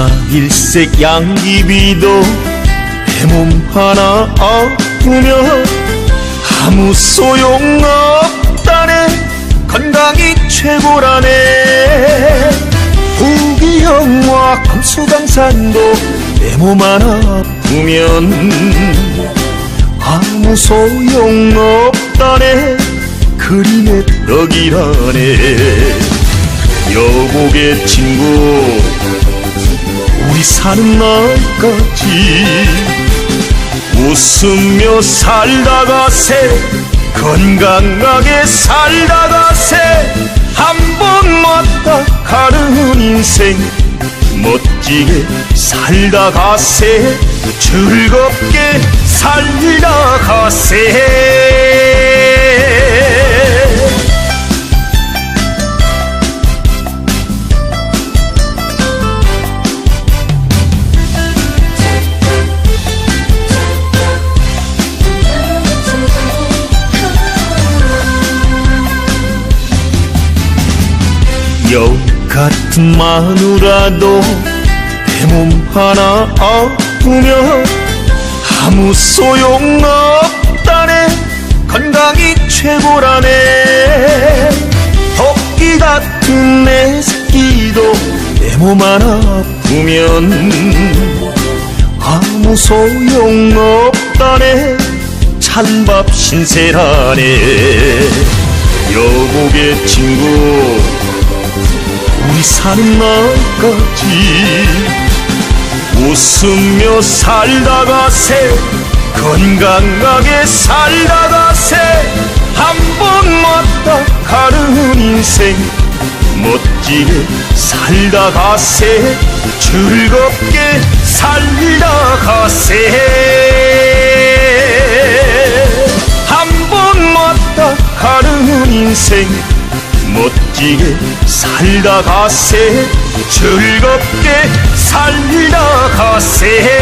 나 일색 양귀비도 내 몸 하나 아프면 아무 소용 없다네. 건강이 최고라네. 부기형과 금수강산도 내 몸 하나 아프면 아무 소용 없다네. 그림의 떡이라네. 여보게 친구 사는 날까지 웃으며 살다 가세 건강하게 살다 가세 한 번 왔다 가는 인생 멋지게 살다 가세 즐겁게 살다 가세 여 같은 마누라도 내 몸 하나 아프면 아무 소용 없다네. 건강이 최고라네. 토끼 같은 내 새끼도 내 몸 하나 아프면 아무 소용 없다네. 찬밥 신세라네. 여보게 친구 사는 날까지 웃으며 살다가세 건강하게 살다가세 한번 왔다 가는 인생. 멋지게 살다가세 즐겁게 살다가세 한번 왔다 가는 인생. 멋지게 살다 가세 즐겁게 살다 가세